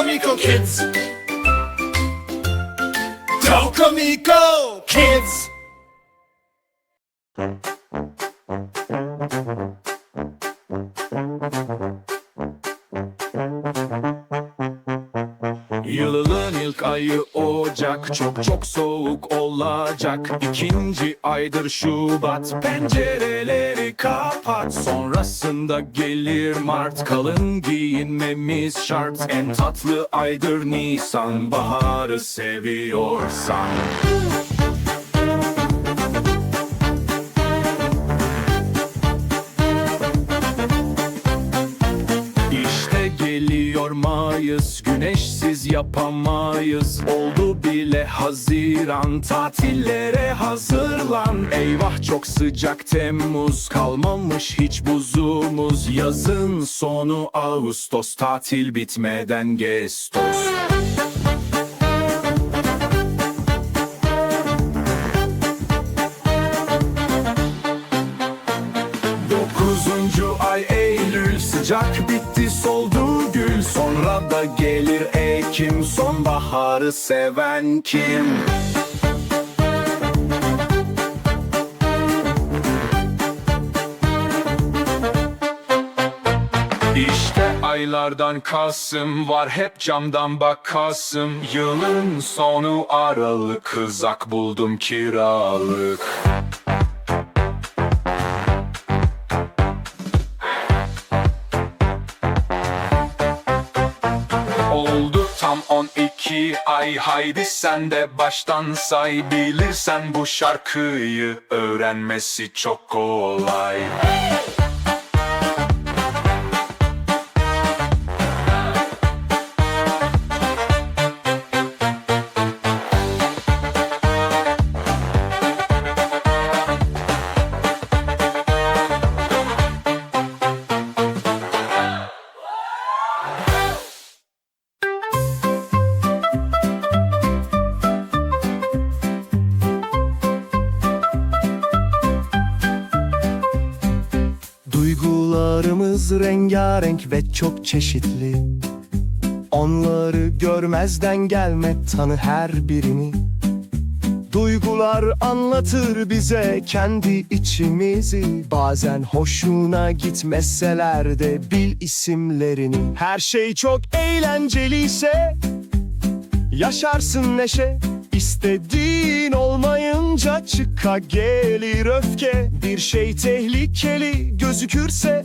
Delcomico Kids. Come Kids. Delcomico Kids. Yılın ilk ayı Ocak Çok çok soğuk olacak. İkinci aydır Şubat. Pencereleri kapat. Sonrasında gelir Mart. Kalın giyinmemiz şart. En tatlı aydır Nisan. Baharı seviyorsan Mayıs Güneşsiz yapamayız. Oldu bile Haziran. Tatillere hazırlan. Eyvah çok sıcak Temmuz. Kalmamış hiç buzumuz. Yazın sonu Ağustos. Tatil bitmeden Gestos Dokuzuncu ay Eylül. Sıcak bitti soldu gül Sonra da gelir Ekim Sonbaharı seven kim? İşte aylardan Kasım var hep camdan bakasım. Yılın sonu Aralık kızak buldum kiralık tam 12 ay haydi sen de baştan say. Bilirsen bu şarkıyı öğrenmesi çok kolay Duygularımız rengarenk ve çok çeşitli. Onları görmezden gelme tanı her birini. Duygular anlatır bize kendi içimizi. Bazen hoşuna gitmeseler de bil isimlerini. Her şey çok eğlenceliyse Yaşarsın neşe. İstediğin olmayınca çıka gelir öfke. Bir şey tehlikeli gözükürse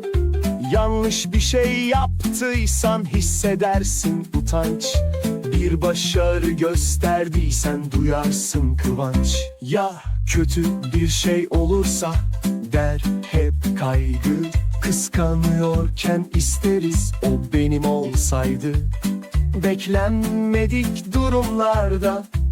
Yanlış bir şey yaptıysan hissedersin utanç. Bir başarı gösterdiysen duyarsın kıvanç. Ya kötü bir şey olursa der hep kaygı. Kıskanıyorken isteriz o benim olsaydı. Beklenmedik durumlarda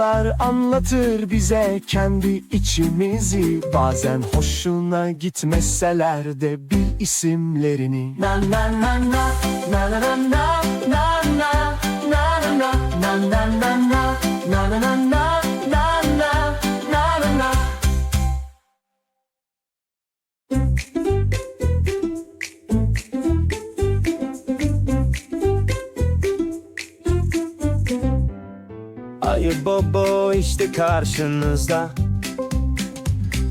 Duygular anlatır bize kendi içimizi Bazen hoşuna gitmeseler de bil isimlerini na na na na na na na na na na na na na na na bobo işte karşınızda.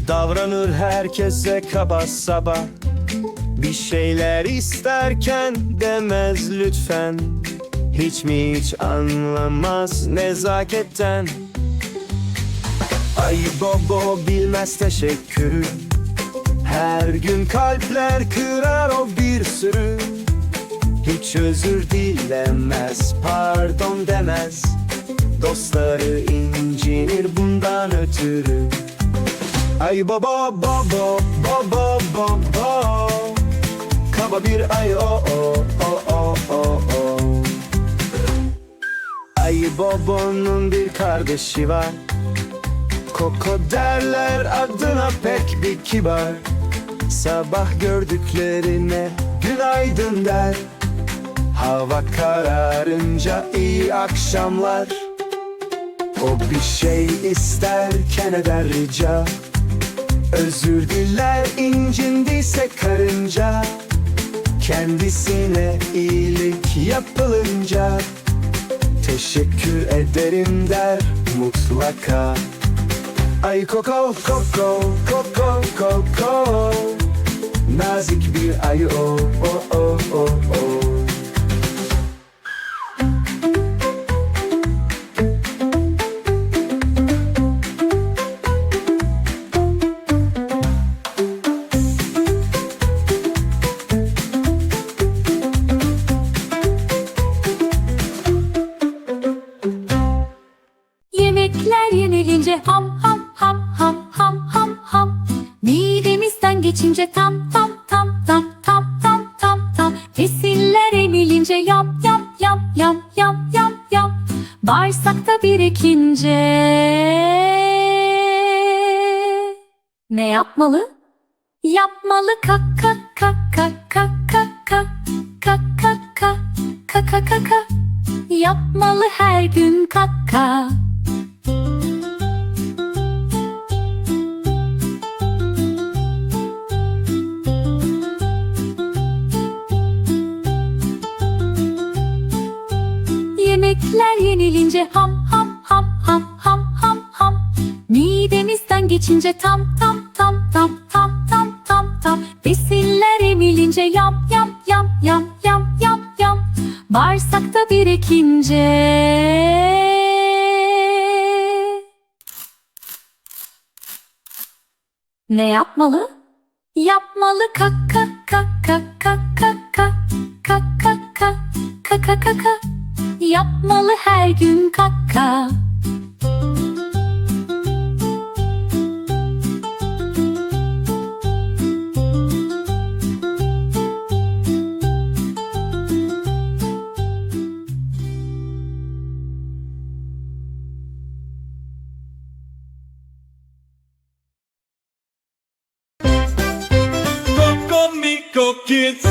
Davranır herkese kaba saba. Bir şeyler isterken demez lütfen. Hiç mi hiç anlamaz nezaketten. Ayı Bobo bilmez teşekkürü Her gün kalpler kırar o bir sürü. Hiç özür dilemez pardon demez Dostları incinir bundan ötürü. Ay baba baba baba baba. Kaba bir ay o o o o o o. Ayı Bobo'nun bir kardeşi var. Koko derler adına pek bir kibar. Sabah gördüklerine günaydın der. Hava kararınca iyi akşamlar O bir şey isterken eder rica Özür diler incindiyse karınca Kendisine iyilik yapılınca Teşekkür ederim der mutlaka. Ay koko koko koko koko Nazik bir ayı o o o o o Besinler emilince yam yam yam yam yam yam yam Bağırsakta birikince Ne yapmalı? Yapmalı kak kak kak kak kak kak kak kak kak kak kak kak kak Yapmalı her gün kaka Yemekler yenilince ham ham ham ham ham ham ham Midemizden geçince tam tam tam tam tam tam tam tam Besinler emilince yam yam yam yam yam yam yam Bağırsakta birikince Ne yapmalı? Yapmalı kak kak kak kak kak kak kak kak kak kak kak kak kak Yapmalı her gün kaka. Kids